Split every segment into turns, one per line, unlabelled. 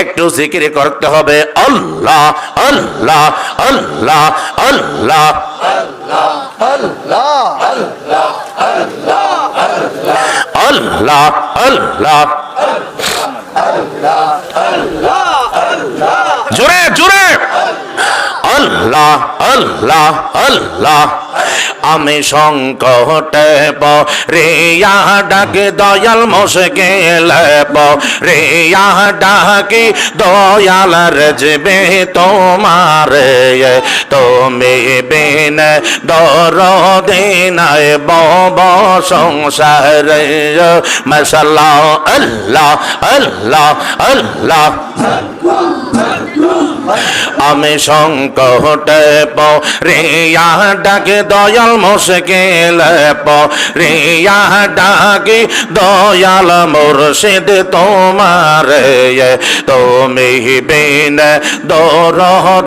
একটু জিকির করতে হবে। আল্লাহ আল্লাহ আল্লাহ আল্লাহ। আল্লাহ আল্লাহ জোরে আল্লাহ আল্লাহ আল্লাহ। আমি সংকটে রিয়া ডাকে, দয়াল মুশকিল রিয়া ডাকি, দয়াল রজবে তোমার। তুমি বিন দর দিনায় বব সংসার। মশাল্লাহ আল্লাহ আল্লাহ আল্লাহ। আমি সংকটে রিয়া ডাকে দয়াল মুশকিল রিয়া ডাকে দয়াল মুর্শিদ তোমার তুমি বিন দর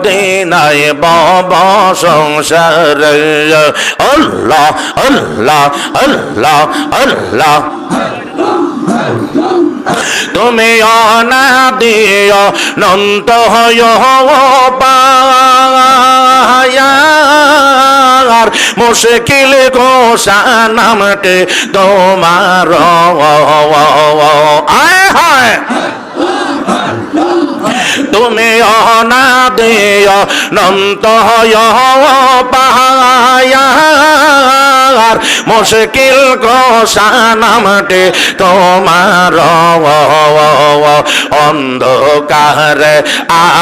দিনায় বব সংসার আল্লাহ আল্লাহ আল্লাহ আল্লাহ তুমি অনা দিও নন্ত হয় পায়ার মুশকিল ঘোষা নামটে তোমার আয় হায়। তুমি অনা দিও নন্ত হয় পাহায়ার মুশকিল ঘোষা নামটে তোমার অন্ধকার।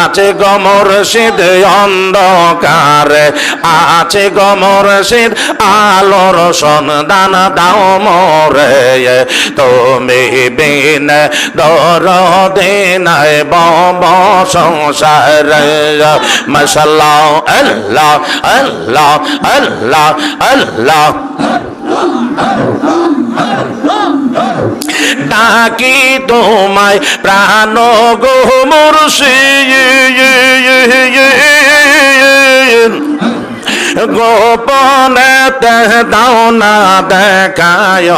আছে গমর সিদ অন্ধকার। আছে গমর সিদ আলোর সন্ধান দাও মরে। তুমি বিন দর দিনায় বব সংসার। মশাল্লাহ, আল্লাহ আল্লাহ আল্লাহ আল্লাহ। ডাকি তোমায় প্রাণ গো মুর্শিদ গোপনে দাও না দেখায়,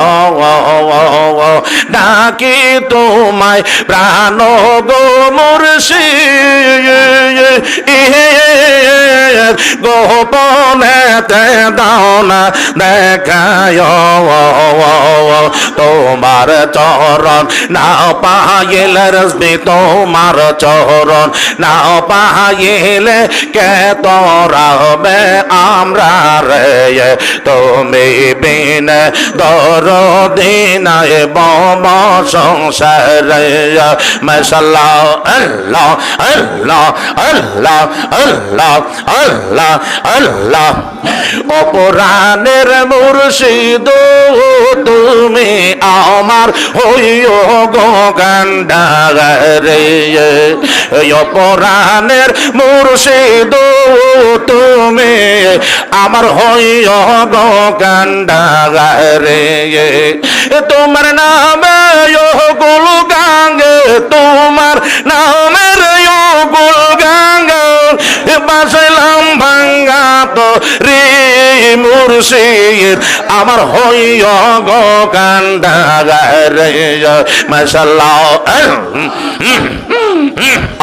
ডাকি তোমায় প্রাণ গো মুর্শিদ গোপনে দাও না দেখায়, তোমার চরণ না পাইলে রসবি তোমার চরণ না পাইলে কে তোরা হবে আমরা রে তুমি বিন দর দিনায় বম সংসার মশাল্লাহ আল্লাহ আল্লাহ আল্লাহ আল্লাহ আল্লাহ আল্লাহ। অপরাণের মুর্শিদ, তুমি আমার হইও গো গান্ডারে অপরাণের মুর্শিদ তুমি। আমার হইয় গান্ডারে তোমার নামে গুল গাঙ্গে তোমার নামের গুল গাঙ্গ ভাঙ্গা রে মুর্শিদ আমার হইয় গো কান্ডাগারে মাশাল্লাহ।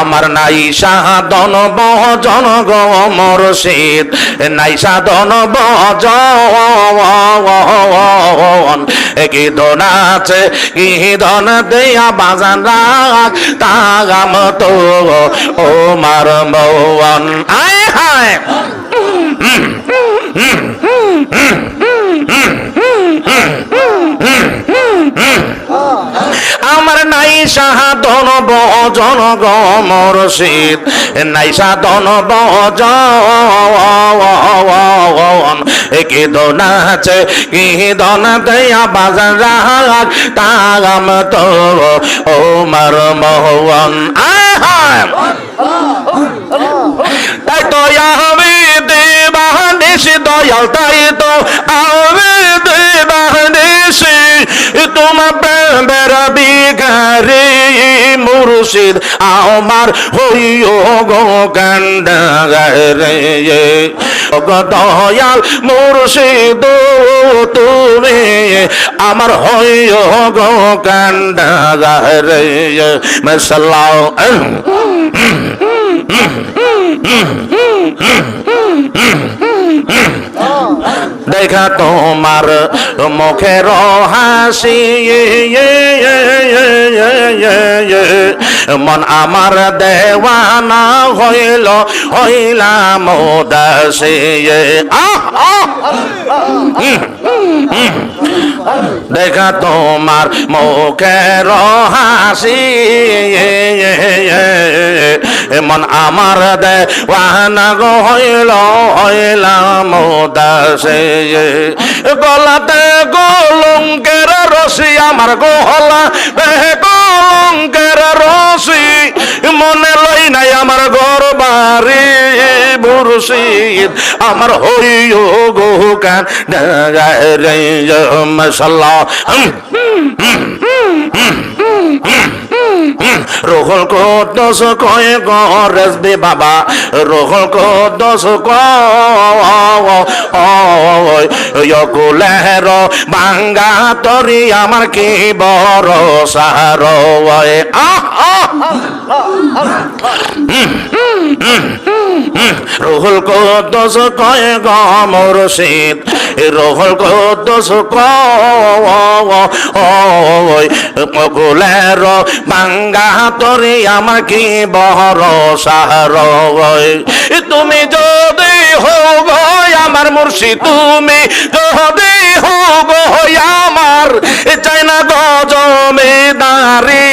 আমার নাই সাধন বজন গো মুর্শিদ, নাই সাধন বজন কি ধন আছে, কি ধন দেয়া বাজান রাখ তাগাম তো ও মার মৌন আয় হায় আমার নাই সাধন বজন গমর শীত। নাই সাধন বজন কি দোন আছে কি দোন দেয়া বাজার তাগাম তো ও মার মোহন তাই তো আমি দেবানিস দয়াল তাই তো আমি হয়েছি তোমার প্রেমের বিকারে মুর্শিদ আমার হইও গো কান্ডারে দয়াল মুর্শিদ তুমি আমার হইও গো কান্ডারে মশাল্লাহ দেখা তোমার মুখের হাসি মন আমার দেওয়ানা হইল হইলাম দাসে আহ। দেখা তোমার মুখের হাসি মন আমার দেওয়ানা গো হইল, হইলাম দাসে গলাতে গোলঙ্কের রসি আমার গোহলা কলঙ্কের রসি মনে লই নাই আমার ঘর বাড়ি মুর্শিদ। আমার হইও গো কান রোহল কদস কয়ে গরজবে বাবা, রোহল কদস কয় বাঙ্গা তরি আমার কি বড় সার আহ রোহল কদস কয় গমর শীত রোহল কদস কয় পগুলের বাঙ্গা তরে কি বহর সাহর তুমি যদি হোগ আমার মুর্শি তুমি যদি হোগ আমার চাই না গজমে দাঁড়ি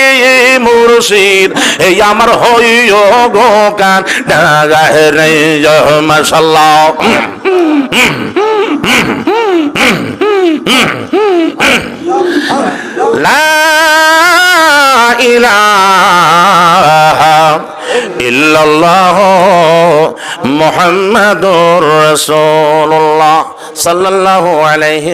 মুর্শিদ এই আমার হইও গো কান ডাগায় রে মশাল্লাহ। লা ইলাহা ইল্লাল্লাহ মুহাম্মাদুর সাল্লাল্লাহু আলাইহি